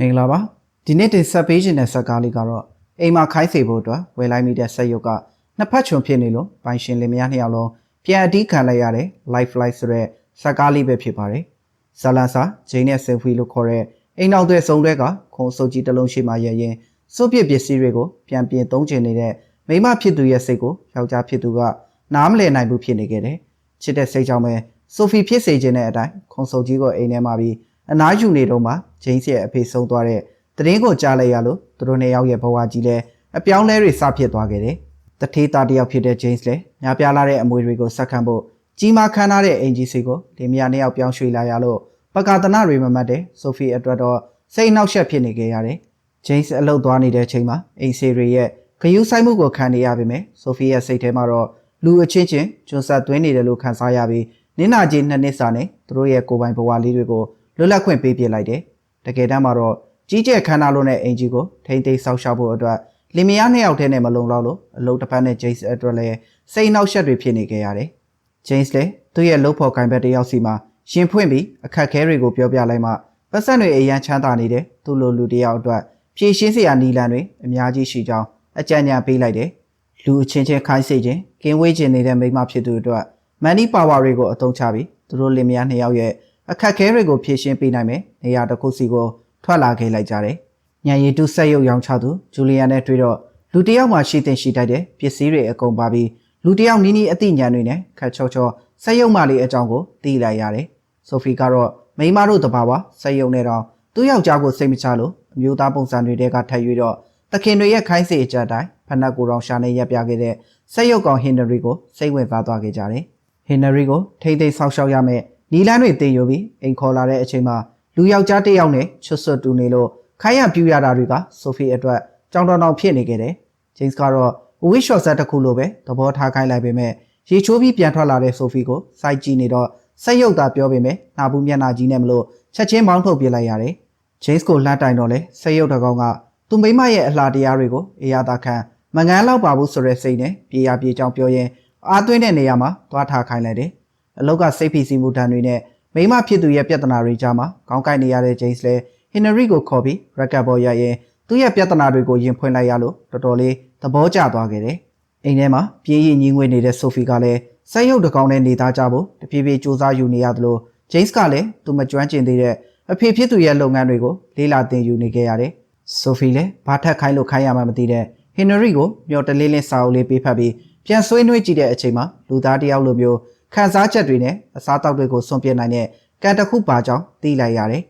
မင်္ဂလာပါဒီနေ့တင်ဆက်ပေးခြင်းတဲ့ဆက်ကားလေးကတော့အိမ်မှာခိုင်းစေဖို့အတွက်ဝယ်လိုက်မိတဲ့ဆက်ရုပ်ကနှစ်ဖက်ချုံဖြစ်နေလို့ပိုင်ရှင်လင်မယားနှစ်ယောက်လုံးပြန်အတီးခံလိုက်ရတဲ့ life flight ဆိုတဲ့ဆက်ကားလေးပဲဖြစ်ပါတယ်ဇလန်စာဂျိန်းနဲ့ဆင်ဖီလို့ခေါ်တဲ့အိမ်နောက်တွေစုံတွေကခုံစုပ်ကြီးတစ်လုံးရှိမှရရင်စုပ်ပစ်ပစ္စည်းတွေကိုပြန်ပြင်သုံးကျင်နေတဲ့မိမဖြစ်သူရဲ့စိတ်ကိုယောက်ျားဖြစ်သူကနားမလည်နိုင်ဘူးဖြစ်နေခဲ့တယ်ချစ်တဲ့စိတ်ကြောင့်ပဲဆိုဖီဖြစ်စေခြင်းတဲ့အတိုင်းခုံစုပ်ကြီးကိုအိမ်ထဲမှာပြီး အနားယူနေတော့မှဂျိန်းစီရဲ့အဖေဆုံးသွားတဲ့တရင်ကိုကြားလိုက်ရလို့သူတို့နှစ်ယောက်ရဲ့ဘဝကြီးလဲအပြောင်းလဲတွေစဖြစ်သွားခဲ့တယ်။တထေးသားတစ်ယောက်ဖြစ်တဲ့ဂျိန်းစ်လဲညာပြလာတဲ့အမွေတွေကိုဆက်ခံဖို့ကြီးမားခမ်းနားတဲ့အင်ဂျီစီကိုလင်မယားနှစ်ယောက်ပြောင်းရွှေ့လာရလို့ပကာတနာတွေမမတ်တဲ့ဆိုဖီအတွက်တော့စိတ်နှောက်ယှက်ဖြစ်နေခဲ့ရတယ်။ဂျိန်းစ်အလုပ်သွားနေတဲ့အချိန်မှာအိမ်စီတွေရဲ့ဂယုဆိုင်မှုကိုခံနေရပေမဲ့ဆိုဖီရဲ့စိတ်ထဲမှာတော့လူအချင်းချင်းကျွန်းဆက်သွင်းနေတယ်လို့ခံစားရပြီးနင်းနာကြီးနှစ်နှစ်စာနဲ့သူတို့ရဲ့ကိုယ်ပိုင်ဘဝလေးတွေကို လွတ်လပ်ခွင့်ပေးပြလိုက်တယ်။တကယ်တမ်းမှာတော့ကြီးကျယ်ခမ်းနားလို့နဲ့အင်ဂျီကိုထိမ့်သိမ်းဆောက်ရှောက်ဖို့အတွက်လင်မယားနှစ်ယောက်တည်းနဲ့မလုံလောက်လို့အလုပ်တစ်ဖက်နဲ့ဂျိမ်းစ်အတွက်လည်းစိတ်နှောက်ယှက်တွေဖြစ်နေကြရတယ်။ဂျိမ်းစ်လည်းသူ့ရဲ့လုပ်ဖို့ကင်ဘက်တစ်ယောက်စီမှာရှင်ဖွင့်ပြီးအခက်ခဲတွေကိုပြောပြလိုက်မှပတ်စံတွေအရန်ချမ်းသာနေတဲ့သူ့လိုလူတစ်ယောက်အတွက်ဖြည့်ရှင်းစရာနီလန်တွေအများကြီးရှိကြောင်းအကြံဉာဏ်ပေးလိုက်တယ်။လူအချင်းချင်းခိုင်းစေခြင်းကင်းဝေးခြင်းနေတဲ့မိမဖြစ်သူအတွက်မန်နီပါဝါတွေကိုအသုံးချပြီးသူတို့လင်မယားနှစ်ယောက်ရဲ့ အခက်ခဲတွေကိုဖြည့်ရှင်းပေးနိုင်မယ်နေရာတစ်ခုစီကိုထွက်လာခဲ့လိုက်ကြတယ်။ညံရည်တူဆက်ရုပ်ရောင်းချသူဂျူလီယန်နဲ့တွေ့တော့လူတစ်ယောက်မှရှိတဲ့ရှိတိုက်တဲ့ပစ္စည်းတွေအကုန်ပါပြီးလူတစ်ယောက်နီးနီးအသိဉာဏ်တွေနဲ့ခက်ချောချောဆက်ရုပ်မလေးအကြောင်းကိုသိလိုက်ရတယ်။ဆိုဖီကတော့မိမတို့တဘာဝဆက်ရုပ်နဲ့တော့သူ့ယောက်ျားကိုစိတ်မချလို့အမျိုးသားပုံစံတွေတဲကထပ်ရွေတော့တခင်တွေရဲ့ခိုင်းစေအကြအတိုင်းဖနက်ကိုယ်တော်ရှာနေရက်ပြခဲ့တဲ့ဆက်ရုပ်ကောင်ဟင်နရီကိုစိတ်ဝင်စားသွားခဲ့ကြတယ်။ဟင်နရီကိုထိမ့်သိမ်းဆောက်ရှောက်ရမယ် နီလန်းတွေတင်ယူပြီးအိမ်ခေါ်လာတဲ့အချိန်မှာလူယောက်ျားတစ်ယောက်နဲ့ချွတ်ဆွတ်တူနေလို့ခိုင်းရပြူရတာတွေကဆိုဖီအတွက်ကြောင်တောင်တောင်ဖြစ်နေခဲ့တယ်။ဂျိမ်းစ်ကတော့ဝီရှော့ဆက်တစ်ခုလိုပဲသဘောထားခိုင်းလိုက်ပေမဲ့ရေချိုးပြီးပြန်ထွက်လာတဲ့ဆိုဖီကိုစိုက်ကြည့်နေတော့ဆက်ရုပ်သာပြောပေမဲ့နာဘူးမျက်နှာကြီးနဲ့မလို့ချက်ချင်းမောင်းထုတ်ပြလိုက်ရတယ်။ဂျိမ်းစ်ကိုလှမ်းတိုင်တော့လဲဆက်ရုပ်တကောင်ကသူမိမရဲ့အလှတရားတွေကိုအေယာသာခံမငန်းလောက်ပါဘူးဆိုတဲ့စိတ်နဲ့ပြေရပြေချောင်းပြောရင်အားသွင်းတဲ့နေရာမှာသွားထားခိုင်းလိုက်တယ်။ အလောက်ကစိတ်ဖိစီးမှုတန်တွေနဲ့မိမဖြစ်သူရဲ့ပြဿနာတွေကြားမှာခေါင်းကိုက်နေရတဲ့ဂျိမ်းစ်လည်းဟင်နရီကိုခေါ်ပြီးရက်ကတ်ဘော်ရရင်သူ့ရဲ့ပြဿနာတွေကိုရင်ဖွင့်လိုက်ရလို့တော်တော်လေးသဘောကျသွားခဲ့တယ်။အိမ်ထဲမှာပြေးရင်ညီငွေနေတဲ့ဆိုဖီကလည်းဆက်ရုပ်တကောင်နဲ့နေသားကြဖို့တပြေးပြေးစူးစမ်းယူနေရသလိုဂျိမ်းစ်ကလည်းသူမကျွမ်းကျင်သေးတဲ့အဖေဖြစ်သူရဲ့လုပ်ငန်းတွေကိုလေးလာသင်ယူနေခဲ့ရတယ်။ဆိုဖီလည်းဘာထက်ခိုင်းလို့ခိုင်းရမှမသိတဲ့ဟင်နရီကိုမျောတလေးလေးစာအုပ်လေးပေးဖတ်ပြီးပြန်ဆွေးနွေးကြည့်တဲ့အချိန်မှာလူသားတယောက်လိုမျိုး ခန်းစားချက်တွေနဲ့အစားအသောက်တွေကိုစွန့်ပစ်နိုင်တဲ့ကံတစ်ခုပါကြောင်းသိလိုက်ရတယ်။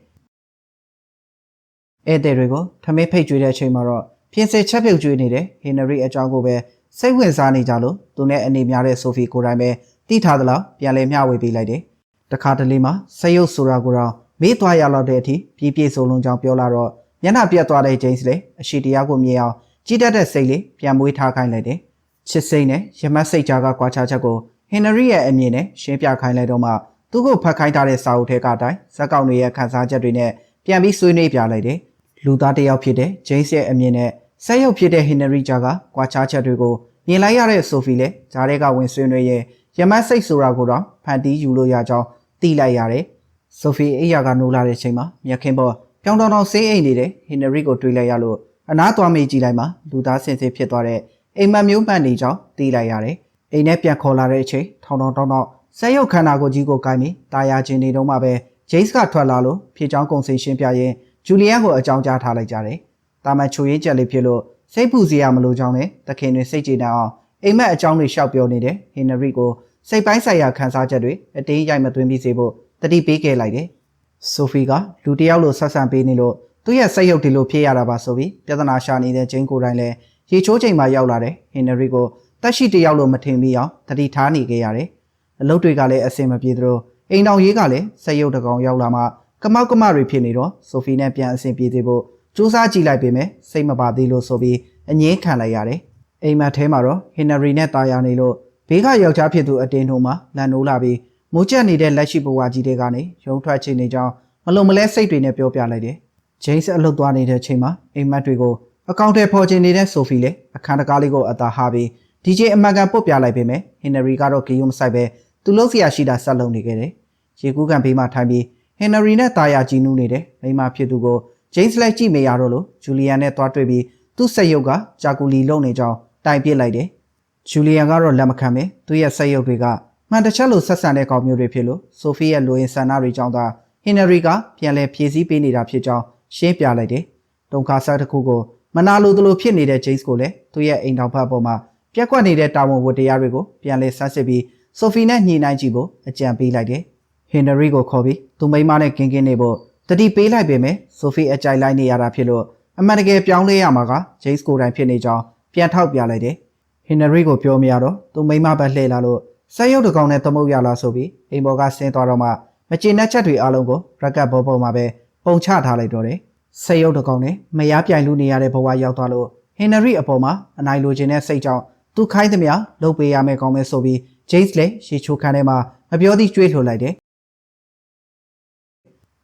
ဧည့်သည်တွေကိုထမင်းဖိတ်ကြွေးတဲ့အချိန်မှာတော့ပြင်ဆင်ချက်ပြုတ်ကြွေးနေတဲ့ဟင်နရီအကြောင်းကိုပဲစိတ်ဝင်စားနေကြလို့သူနဲ့အနေများတဲ့ဆိုဖီကိုယ်တိုင်ပဲတိထားသလားပြန်လဲမျှဝေပေးလိုက်တယ်။တခါတလေမှာစရုပ်ဆိုတာကိုတော့မေးသွားရတော့တဲ့အထိပြည့်ပြည့်စုံလုံးကြောင်းပြောလာတော့မျက်နှာပြတ်သွားတဲ့ဂျိမ်းစ်လည်းအရှိတရားကိုမြင်အောင်ကြည်တတ်တဲ့စိတ်လေးပြန်မွေးထားခိုင်းလိုက်တယ်။ချစ်စိတ်နဲ့ရမတ်စိတ်ကြားကကွာခြားချက်ကို ဟင်နရီရဲ့အမြင်နဲ့ရှင်းပြခိုင်းလိုက်တော့မှသူ့ကိုဖတ်ခိုင်းထားတဲ့စာအုပ်ထဲကအတိုင်းဇက်ကောင်တွေရဲ့ခန်းစားချက်တွေနဲ့ပြန်ပြီးဆွေးနွေးပြလိုက်တယ်။လူသားတစ်ယောက်ဖြစ်တဲ့ဂျိမ်းစ်ရဲ့အမြင်နဲ့ဆက်ရုပ်ဖြစ်တဲ့ဟင်နရီဂျာကကွာခြားချက်တွေကိုမြင်လိုက်ရတဲ့ဆိုဖီလည်းဂျားတွေကဝင်ဆွေးနွေးရဲ့ရမတ်စိတ်ဆိုတာကိုတော့ဖန်တီးယူလို့ရကြောင်းသိလိုက်ရတယ်။ဆိုဖီအိယာကနိုးလာတဲ့အချိန်မှာမြက်ခင်းပေါ်ပြောင်းတောင်တောင်ဆေးအိမ်နေတဲ့ဟင်နရီကိုတွေ့လိုက်ရလို့အနားသွားမေးကြည့်လိုက်မှလူသားစင်စစ်ဖြစ်သွားတဲ့အိမ်မက်မျိုးမှန်နေကြောင်းသိလိုက်ရတယ်။ အိမ်နဲ့ပြန်ခေါ်လာတဲ့အချိန်ထောင်ထောင်တောင်းတောင်းဆက်ရုပ်ခန္ဓာကိုယ်ကြီးကိုကိုင်းပြီးတာယာချင်းနေတော့မှပဲဂျိတ်စ်ကထွက်လာလို့ဖြေချောင်းကုံစိန်ရှင်းပြရင်ဂျူလီယန်ကိုအကြောင်းကြားထားလိုက်ကြတယ်။တာမန်ချိုရေးချက်လေးဖြစ်လို့စိတ်ပူစရာမလိုကြောင်းနဲ့တခင်တွေစိတ်ကြည်နေအောင်အိမ်မက်အကြောင်းတွေရှောက်ပြောနေတဲ့ဟင်နရီကိုစိတ်ပိုင်းဆိုင်ရာခံစားချက်တွေအတင်းရိုက်မသွင်းပြီးစေဖို့တတိပေးခဲ့လိုက်တယ်။ဆိုဖီကလူတစ်ယောက်လိုဆက်ဆံပေးနေလို့သူ့ရဲ့စိတ်ရုပ်ဒီလိုဖြစ်ရတာပါဆိုပြီးပြဿနာရှာနေတဲ့ဂျင်းကိုတိုင်းလည်းရေချိုးချိန်မှာရောက်လာတဲ့ဟင်နရီကို တက်ရှိတစ်ယောက်လိုမထင်မိအောင်တတိထားနေခဲ့ရတယ်။အလုပ်တွေကလည်းအဆင်မပြေသလိုအိမ်တော်ရေးကလည်းစိတ်ရုပ်တကောင်ရောက်လာမှကမောက်ကမတွေဖြစ်နေတော့ဆိုဖီနဲ့ပြန်အဆင်ပြေသေးဖို့စူးစမ်းကြည့်လိုက်ပေမဲ့စိတ်မပါသေးလို့ဆိုပြီးအငင်းခံလိုက်ရတယ်။အိမ်မက်ထဲမှာတော့ဟင်နရီနဲ့တာယာနေလို့ဘေးကယောက်ျားဖြစ်သူအတင်းတို့မှလန်နိုးလာပြီးမိုးကျက်နေတဲ့လက်ရှိဘဝကြီးတွေကနေရုံထွက်ချိန်နေကြောင်းမလုံမလဲစိတ်တွေနဲ့ပြောပြလိုက်တယ်။ဂျိမ်းစ်အလုပ်သွားနေတဲ့ချိန်မှာအိမ်မက်တွေကိုအကောင့်ထဲပေါ်ချင်နေတဲ့ဆိုဖီလည်းအခန်းတကားလေးကိုအသာဟာပြီး DJ အမကန်ပုတ်ပြလိုက်ပေမဲ့ဟင်နရီကတော့ဂေယုံမဆိုင်ပဲသူလှုပ်ဆရာရှိတာဆက်လုံနေခဲ့တယ်။ရေကူးကန်ဘေးမှာထိုင်ပြီးဟင်နရီနဲ့တာယာကြီးနူးနေတယ်။မိမဖြစ်သူကိုဂျိမ်းစ်လိုက်ကြည့်မရတော့လို့ဂျူလီယန်နဲ့တွားတွေ့ပြီးသူ့ဆက်ရုပ်ကဂျာကူလီလုံနေကြောင်းတိုင်ပစ်လိုက်တယ်။ဂျူလီယန်ကတော့လက်မခံပဲသူ့ရဲ့ဆက်ရုပ်တွေကမှန်တစ်ချက်လိုဆက်ဆံတဲ့ကောင်မျိုးတွေဖြစ်လို့ဆိုဖီရဲ့လိုရင်ဆန္ဒတွေကြောင့်သာဟင်နရီကပြန်လဲဖြည့်ဆည်းပေးနေတာဖြစ်ကြောင်းရှင်းပြလိုက်တယ်။တုံခါဆတ်တစ်ခုကိုမနာလိုသလိုဖြစ်နေတဲ့ဂျိမ်းစ်ကိုလည်းသူ့ရဲ့အိမ်တော်ဘက်ပေါ်မှာ ပြက်ကွက်နေတဲ့တာဝန်ဝတ္တရားတွေကိုပြန်လဲဆန်းစစ်ပြီးဆိုဖီနဲ့ညှိနှိုင်းကြည့်ဖို့အကြံပေးလိုက်တယ်။ဟင်နရီကိုခေါ်ပြီးသူမိန်းမနဲ့ကင်းကင်းနေဖို့တတိပေးလိုက်ပေမဲ့ဆိုဖီအကြိုက်လိုက်နေရတာဖြစ်လို့အမှန်တကယ်ပြောင်းလဲရမှာကဂျိမ်းစ်ကိုယ်တိုင်ဖြစ်နေကြောင်းပြန်ထောက်ပြလိုက်တယ်။ဟင်နရီကိုပြောမရတော့သူမိန်းမပဲလှည့်လာလို့ဆက်ရုပ်တစ်ကောင်နဲ့သမုတ်ရလာဆိုပြီးအိမ်ပေါ်ကဆင်းသွားတော့မှမကျေနပ်ချက်တွေအလုံးကိုရက်ကတ်ဘောပေါ်မှာပဲပုံချထားလိုက်တော့တယ်။ဆက်ရုပ်တစ်ကောင်နဲ့မရပြိုင်လူနေရတဲ့ဘဝရောက်သွားလို့ဟင်နရီအပေါ်မှာအနိုင်လိုချင်တဲ့စိတ်ကြောင့် သူခိုင်းသမျှလှုပ်ပေးရမယ်ကောင်းမယ်ဆိုပြီးဂျိမ်းစ်လည်းရှေချိုခန်းထဲမှာမပြောသည့်ကြွေးလှုပ်လိုက်တယ်။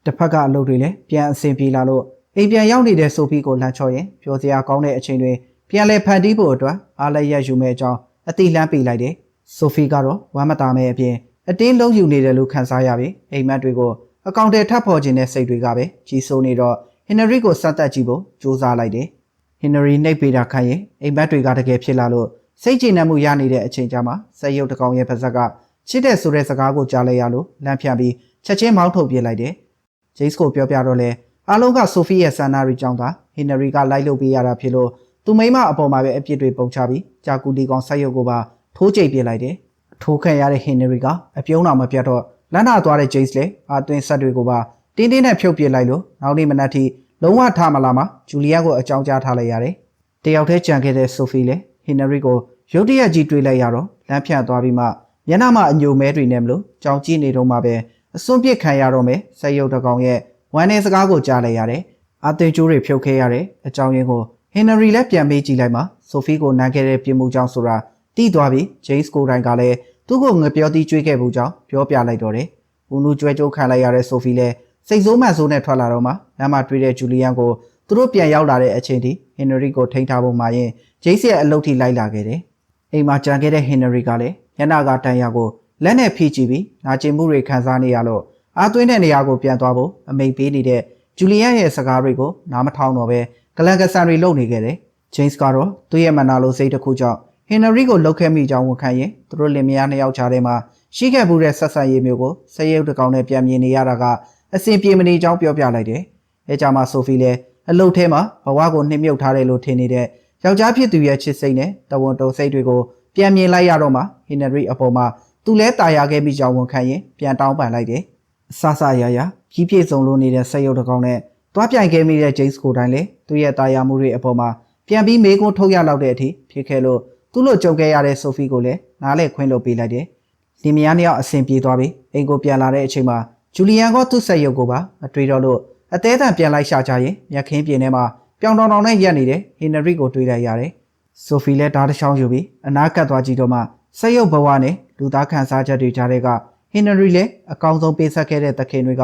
တစ်ဖက်ကအလုပ်တွေလည်းပြန်အဆင်ပြေလာလို့အိမ်ပြန်ရောက်နေတဲ့ဆိုဖီကိုလှမ်းချော်ရင်ပြောစရာကောင်းတဲ့အချိန်တွေပြန်လဲဖန်တီးဖို့အတွက်အားလည်းရယူမဲ့အကြောင်းအတိလန်းပေးလိုက်တယ်။ဆိုဖီကတော့ဝမ်းမတာမဲ့အပြင်အတင်းလုံးယူနေတယ်လို့ခံစားရပြီးအိမ်မက်တွေကိုအကောင့်တွေထပ်ဖော်ခြင်းတဲ့စိတ်တွေကပဲကြီးစိုးနေတော့ဟင်နရီကိုစတက်ကြည့်ဖို့ကြိုးစားလိုက်တယ်။ဟင်နရီနှိပ်ပေးတာခံရင်အိမ်မက်တွေကတကယ်ဖြစ်လာလို့ စိတ်ကြည်နံမှုရနေတဲ့အချိန်ကြမှာစက်ရုပ်တစ်ကောင်ရဲ့ပါဇက်ကချစ်တဲ့ဆိုတဲ့စကားကိုကြားလိုက်ရလို့လမ်းဖြန့်ပြီးချက်ချင်းမောင်းထုတ်ပြစ်လိုက်တယ်။ဂျိတ်စ်ကိုပြောပြတော့လဲအားလုံးကဆိုဖီရဲ့ဆန္ဒတွေကြောင့်သာဟင်နရီကလိုက်လုပ်ပေးရတာဖြစ်လို့သူမိမအပေါ်မှာပဲအပြစ်တွေပုံချပြီးဂျာကူလီကောင်ဆက်ရုပ်ကိုပါထိုးကြိတ်ပြစ်လိုက်တယ်။ထိုးခံရတဲ့ဟင်နရီကအပြုံးတော်မပြတ်တော့လမ်းနာသွားတဲ့ဂျိတ်စ်လည်းအာသွင်းဆက်တွေကိုပါတင်းတင်းနဲ့ဖြုတ်ပြစ်လိုက်လို့နောက်နေ့မနက်ထိလုံးဝထားမလာမှဂျူလီယာကိုအကြောင်းကြားထားလိုက်ရတယ်။တယောက်တည်းကြံခဲ့တဲ့ဆိုဖီလည်းဟင်နရီကို ရုတ်တရက်ကြီးတွေးလိုက်ရတော့လမ်းဖြတ်သွားပြီးမှမျက်နှာမှာအညိုမဲတွေနဲ့မလို့ကြောင်ကြည့်နေတော့မှပဲအစွန့်ပစ်ခံရတော့မယ်ဆက်ရုပ်တကောင်ရဲ့ဝမ်းနေစကားကိုကြားလိုက်ရတယ်။အသေးကျိုးတွေဖြုတ်ခဲ့ရတဲ့အကြောင်းရင်းကိုဟင်နရီလည်းပြန်မေးကြည့်လိုက်မှဆိုဖီကိုနမ်းခဲ့တဲ့ပြစ်မှုကြောင့်ဆိုတာတိသွားပြီးဂျိမ်းစ်ကိုတိုင်းကလည်းသူ့ကိုငပြောတိကျွေးခဲ့မှုကြောင့်ပြောပြလိုက်တော့တယ်။ဦးနူကျွဲကြိုးခံလိုက်ရတဲ့ဆိုဖီလည်းစိတ်ဆိုးမှန်ဆိုးနဲ့ထွက်လာတော့မှလမ်းမှာတွေ့တဲ့ဂျူလီယန်ကိုသူတို့ပြန်ရောက်လာတဲ့အချိန်ထိဟင်နရီကိုထိန်းထားဖို့မှရင်ဂျိမ်းစ်ရဲ့အလုပ်ထိလိုက်လာခဲ့တယ်။ အိမ်မှာကြံခဲ့တဲ့ဟင်နရီကလည်းညနာကတန်ရာကိုလက်နဲ့ဖိကြည့်ပြီးနာကျင်မှုတွေခံစားနေရလို့အားသွင်းတဲ့နေရာကိုပြန်သွားဖို့အမိန်ပေးနေတဲ့ဂျူလီယန်ရဲ့စကားတွေကိုနားမထောင်တော့ပဲဂလန်ကဆန်တွေလုပ်နေခဲ့တယ်။ဂျိမ်းစ်ကတော့သူ့ရဲ့မနာလိုစိတ်တစ်ခုကြောင့်ဟင်နရီကိုလှုပ်ခဲမိကြောင်းဝန်ခံရင်သူတို့လင်မယားနှစ်ယောက်ကြားထဲမှာရှိခဲ့မှုတဲ့ဆက်ဆံရေးမျိုးကိုစရုပ်တစ်ကောင်နဲ့ပြန်မြင်နေရတာကအဆင်ပြေမနေကြောင်းပြောပြလိုက်တယ်။အဲကြမှာဆိုဖီလည်းအလုတ်ထဲမှာဘဝကိုနှိမ့်မြုပ်ထားတယ်လို့ထင်နေတဲ့ ယောက်ျားဖြစ်သူရဲ့ချစ်စိတ်နဲ့တဝန်တုံစိတ်တွေကိုပြန်မြင်လိုက်ရတော့မှဟင်နရီအပေါ်မှာသူလဲတာယာခဲ့ပြီးကြောင်းဝန်ခံရင်ပြန်တောင်းပန်လိုက်တယ်။ဆဆရရကြီးပြည့်စုံလို့နေတဲ့ဆက်ရုပ်တစ်ကောင်နဲ့တွားပြိုင်ခဲ့မိတဲ့ဂျိမ်းစ်ကိုတိုင်းလည်းသူ့ရဲ့တာယာမှုတွေအပေါ်မှာပြန်ပြီးမေးခွန်းထုတ်ရလောက်တဲ့အထိဖြစ်ခဲ့လို့သူ့လိုကြုံခဲ့ရတဲ့ဆိုဖီကိုလည်းနားလဲခွင့်လုပ်ပေးလိုက်တယ်။လင်မယားနှစ်ယောက်အဆင်ပြေသွားပြီးအိမ်ကိုပြန်လာတဲ့အချိန်မှာဂျူလီယန်ကသူ့ဆက်ရုပ်ကိုပါမတွေ့တော့လို့အသေးအံပြန်လိုက်ရှာကြရင်မြက်ခင်းပြင်းထဲမှာ ပြောင်တောင်တောင်နဲ့ရက်နေတဲ့ဟင်နရီကိုတွေ့လိုက်ရတယ်။ဆိုဖီလည်းဓာတ်တစ်ချောင်းယူပြီးအနားကပ်သွားကြည့်တော့မှဆက်ရုပ်ဘဝနဲ့လူသားခံစားချက်တွေကြားတဲ့ကဟင်နရီလည်းအကောင်းဆုံးပေးဆက်ခဲ့တဲ့သခင်တွေက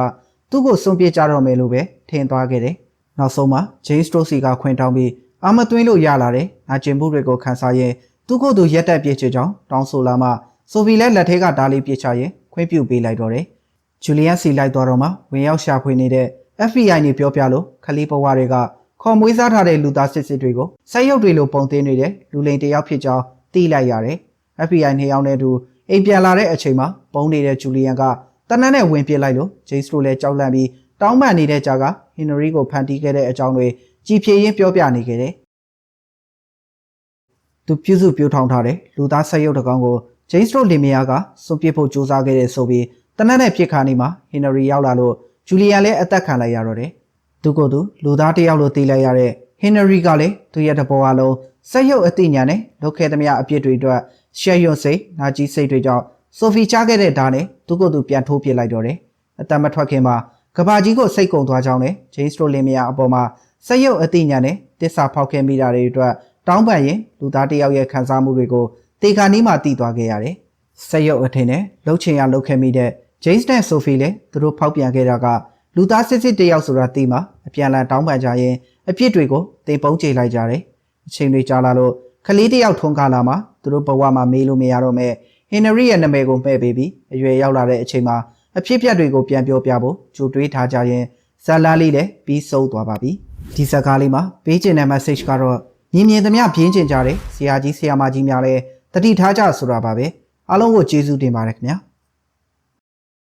သူ့ကိုစွန့်ပစ်ကြတော့မယ်လို့ပဲထင်သွားခဲ့တယ်။နောက်ဆုံးမှာဂျိမ်းစတိုစီကခွင့်တောင်းပြီးအာမသွင်းလို့ရလာတဲ့နာကျင်မှုတွေကိုခံစားရင်သူ့ကိုယ်သူရက်တက်ပြစ်ချကြောင်းတောင်းဆိုလာမှဆိုဖီလည်းလက်ထဲကဓာလေးပြစ်ချရင်ခွင့်ပြုပေးလိုက်တော့တယ်။ဂျူလီယန်စီလိုက်သွားတော့မှဝင်ရောက်ရှာဖွေနေတဲ့ FBI နေပြောပြလို့ခလီဘဝတွေက ခေါ်မွေးစားထားတဲ့လူသားစစ်စစ်တွေကိုစိုက်ရုပ်တွေလိုပုံသင်းနေတဲ့လူလိန်တယောက်ဖြစ်ကြောင်းသိလိုက်ရတယ်။ FBI နှစ်ယောက်နဲ့အတူအိမ်ပြန်လာတဲ့အချိန်မှာပုံနေတဲ့ဂျူလီယန်ကတနက်နဲ့ဝင်ပစ်လိုက်လို့ဂျိမ်းစ်တို့လည်းကြောက်လန့်ပြီးတောင်းပန်နေတဲ့ကြာကဟင်နရီကိုဖန်တီးခဲ့တဲ့အကြောင်းတွေကြည်ဖြည်ရင်းပြောပြနေခဲ့တယ်။သူပြုစုပြောထောင်ထားတဲ့လူသားဆက်ရုပ်တစ်ကောင်ကိုဂျိမ်းစ်တို့လင်မယားကစွန့်ပစ်ဖို့ကြိုးစားခဲ့တဲ့ဆိုပြီးတနက်နဲ့ပြစ်ခါနေမှာဟင်နရီရောက်လာလို့ဂျူလီယန်လည်းအသက်ခံလိုက်ရတော့တယ်။ သူကိုယ်သူလူသားတစ်ယောက်လိုသိလိုက်ရတဲ့ဟင်နရီကလည်းသူရဲ့တဘောအလုံးဆက်ရုပ်အသိဉာဏ်နဲ့လုပ်ခဲ့သမျှအပြစ်တွေအတွက်ရှယ်ယွန်စိတ်နာကြီးစိတ်တွေကြောင့်ဆိုဖီချခဲ့တဲ့ဓာတ်နဲ့သူ့ကိုယ်သူပြန်ထိုးပစ်လိုက်တော့တယ်။အတမထွက်ခင်မှာကဘာကြီးကိုစိတ်ကုံသွားကြောင်းနဲ့ဂျိမ်းစတိုလင်မယာအပေါ်မှာဆက်ရုပ်အသိဉာဏ်နဲ့တစ္ဆာဖောက်ခဲ့မိတာတွေအတွက်တောင်းပန်ရင်လူသားတစ်ယောက်ရဲ့ခံစားမှုတွေကိုတေခါနီးမှတည်သွားခဲ့ရတယ်။ဆက်ရုပ်အထင်နဲ့လှုပ်ချင်ရလှုပ်ခဲ့မိတဲ့ဂျိမ်းစ်နဲ့ဆိုဖီလည်းသူတို့ဖောက်ပြန်ခဲ့တာက လူသားစစ်စစ်တစ်ယောက်ဆိုတာသိမှအပြန်လန်တောင်းပန်ကြရင်အပြစ်တွေကိုတင်ပုံးကြေလိုက်ကြတယ်။အချိန်တွေကြာလာလို့ကလေးတစ်ယောက်ထွန်းကားလာမှသူတို့ဘဝမှာမေးလို့မရတော့မဲ့ဟင်နရီရဲ့နာမည်ကိုမှဲ့ပေးပြီးအရွယ်ရောက်လာတဲ့အချိန်မှာအဖြစ်အပျက်တွေကိုပြန်ပြောပြဖို့ကြိုတွေးထားကြရင်စဇာတ်လမ်းလေးလည်းပြီးဆုံးသွားပါပြီဒီဇာတ်ကားလေးမှာပေးချင်တဲ့ message ကတော့မြင်မြင်သမျှပြင်းကျင်ကြတယ်ဆရာကြီးဆရာမကြီးများလည်းတတိထားကြဆိုတာပါပဲအားလုံးကိုကျေးဇူးတင်ပါတယ်ခင်ဗျာ